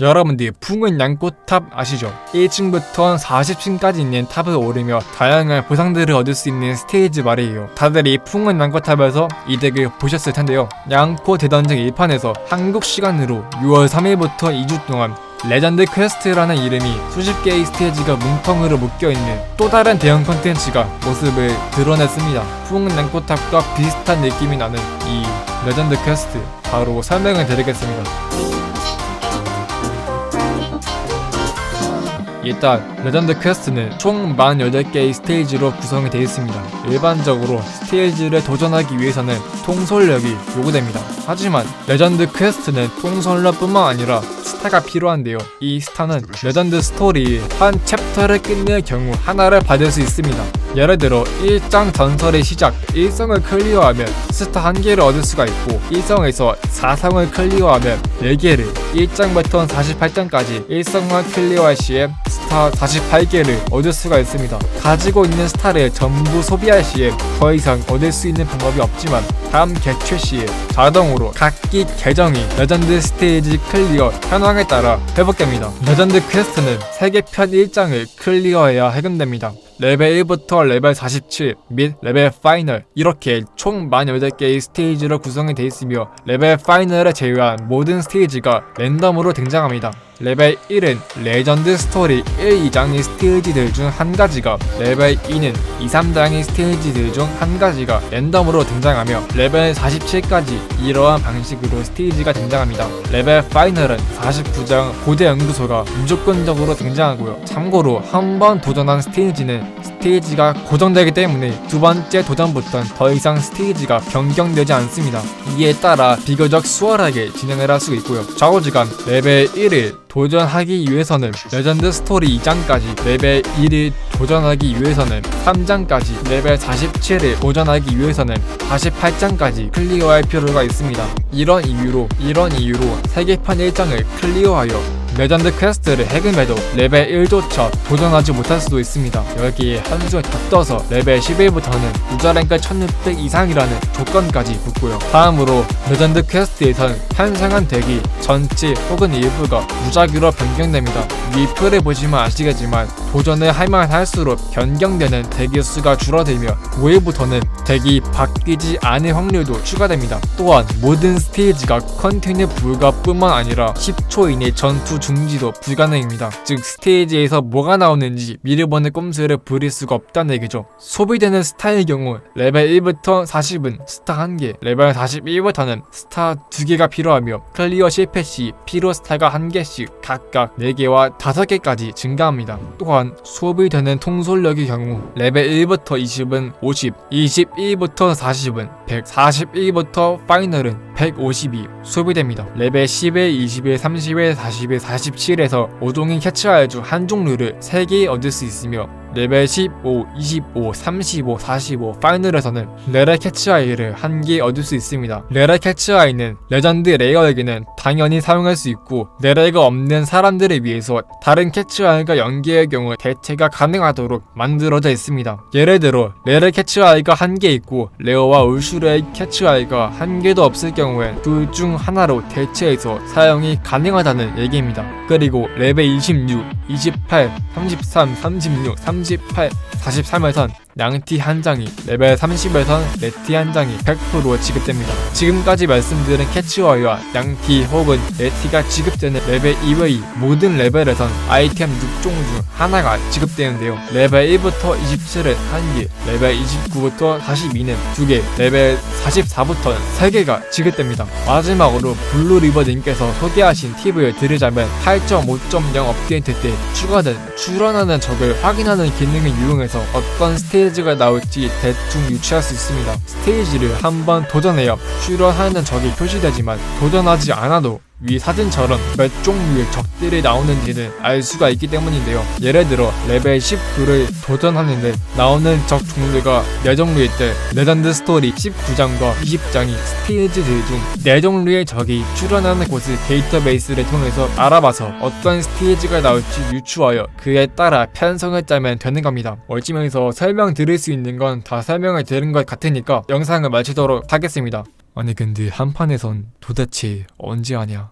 여러분들 풍은 양꽃탑 아시죠? 1층부터 40층까지 있는 탑을 오르며 다양한 보상들을 얻을 수 있는 스테이지 말이에요. 다들 이 풍은 양꽃탑에서 이 덱을 보셨을 텐데요. 양코 대전쟁 1판에서 한국 시간으로 6월 3일부터 2주 동안 레전드 퀘스트라는 이름이 수십 개의 스테이지가 뭉텅으로 묶여있는 또 다른 대형 컨텐츠가 모습을 드러냈습니다. 풍은 양꽃탑과 비슷한 느낌이 나는 이 레전드 퀘스트 바로 설명을 드리겠습니다. 일단 레전드 퀘스트는 총 48개의 스테이지로 구성이 되어 있습니다. 일반적으로 스테이지를 도전하기 위해서는 통솔력이 요구됩니다. 하지만 레전드 퀘스트는 통솔력뿐만 아니라 스타가 필요한데요. 이 스타는 레전드 스토리 한 챕터를 끝낼 경우 하나를 받을 수 있습니다. 예를 들어 1장 전설의 시작 1성을 클리어하면 스타 한 개를 얻을 수가 있고 1성에서 4성을 클리어하면 4개를 1장부터 48장까지 1성만 클리어할 시에 스타 48개를 얻을 수가 있습니다. 가지고 있는 스타를 전부 소비할 시에 더 이상 얻을 수 있는 방법이 없지만 다음 개최 시에 자동으로 각기 계정이 레전드 스테이지 클리어 현황에 따라 회복됩니다. 레전드 퀘스트는 세계편 1장을 클리어해야 해금됩니다. 레벨 1부터 레벨 47 및 레벨 파이널 이렇게 총 48개의 스테이지로 구성이 되어 있으며 레벨 파이널을 제외한 모든 스테이지가 랜덤으로 등장합니다. 레벨 1은 레전드 스토리 1, 2장의 스테이지들 중 한 가지가 레벨 2는 2, 3장의 스테이지들 중 한 가지가 랜덤으로 등장하며 레벨 47까지 이러한 방식으로 스테이지가 등장합니다. 레벨 파이널은 49장 고대 연구소가 무조건적으로 등장하고요. 참고로 한 번 도전한 스테이지는 스테이지가 고정되기 때문에 두 번째 도전부터는 더 이상 스테이지가 변경되지 않습니다. 이에 따라 비교적 수월하게 진행을 할 수 있고요. 좌우지간 레벨 1을 도전하기 위해서는 레전드 스토리 2장까지 레벨 1을 도전하기 위해서는 3장까지 레벨 47을 도전하기 위해서는 48장까지 클리어할 필요가 있습니다. 이런 이유로 이런 이유로 세계판 1장을 클리어하여 레전드 퀘스트를 해금해도 레벨 1조차 도전하지 못할 수도 있습니다. 여기에 한수에 더 떠서 레벨 11부터는 유저랭크 1600 이상이라는 조건까지 붙고요. 다음으로 레전드 퀘스트에선 탄생한 덱이 전체 혹은 일부가 무작위로 변경됩니다. 위 표를 보시면 아시겠지만 도전을 할만 할수록 변경되는 덱의 수가 줄어들며 5회부터는 덱이 바뀌지 않을 확률도 추가됩니다. 또한 모든 스테이지가 컨티뉴 불가뿐만 아니라 10초 이내 전투 중지도 불가능입니다. 즉 스테이지에서 뭐가 나오는지 미리 보는 꼼수를 부릴 수가 없다는 얘기죠. 소비되는 스타의 경우 레벨 1부터 40은 스타 1개, 레벨 41부터는 스타 2개가 필요하며 클리어 실패 시 피로 스타가 1개씩 각각 4개와 5개까지 증가합니다. 또한 소비되는 통솔력의 경우 레벨 1부터 20은 50, 21부터 40은 100, 41부터 파이널은 152 소비됩니다. 레벨 10에 20에 30에 40에 47에서 오동인 캐치아이 중한 종류를 3개 얻을 수 있으며 레벨 15, 25, 35, 45 파이널에서는 레레 캐치아이를 한 개 얻을 수 있습니다. 레레 캐치아이는 레전드 레이어에게는 당연히 사용할 수 있고 레레가 없는 사람들을 위해서 다른 캐치아이가 연계의 경우 대체가 가능하도록 만들어져 있습니다. 예를 들어 레레 캐치아이가 한 개 있고 레어와 울슈레의 캐치아이가 한 개도 없을 경우엔 둘 중 하나로 대체해서 사용이 가능하다는 얘기입니다. 그리고 레벨 26, 28, 33, 36, 38, 43에선 양티 한 장이 레벨 30에선 레티 한 장이 100% 지급됩니다. 지금까지 말씀드린 캐치와이와 양티 혹은 레티가 지급되는 레벨 이외의 모든 레벨에선 아이템 6종 중 하나가 지급되는데요. 레벨 1부터 27은 1개, 레벨 29부터 42는 2개, 레벨 44부터는 3개가 지급됩니다. 마지막으로 블루리버님께서 소개하신 팁을 드리자면 8.5.0 업데이트 때 추가된 출원하는 적을 확인하는 기능을 이용해서 어떤 스테이 지가 나올지 대충 유추할 수 있습니다. 스테이지를 한번 도전해야 출원하는 적이 표시되지만 도전하지 않아도 위 사진처럼 몇 종류의 적들이 나오는지는 알 수가 있기 때문인데요. 예를 들어 레벨 19를 도전하는데 나오는 적 종류가 4종류일 때 레전드 스토리 19장과 20장이 스테이지들 중 4종류의 적이 출연하는 곳을 데이터베이스를 통해서 알아봐서 어떤 스테이지가 나올지 유추하여 그에 따라 편성을 짜면 되는 겁니다. 얼지면서 설명 드릴 수 있는 건 다 설명을 드린 것 같으니까 영상을 마치도록 하겠습니다. 아니 근데 한판에선 도대체 언제 하냐?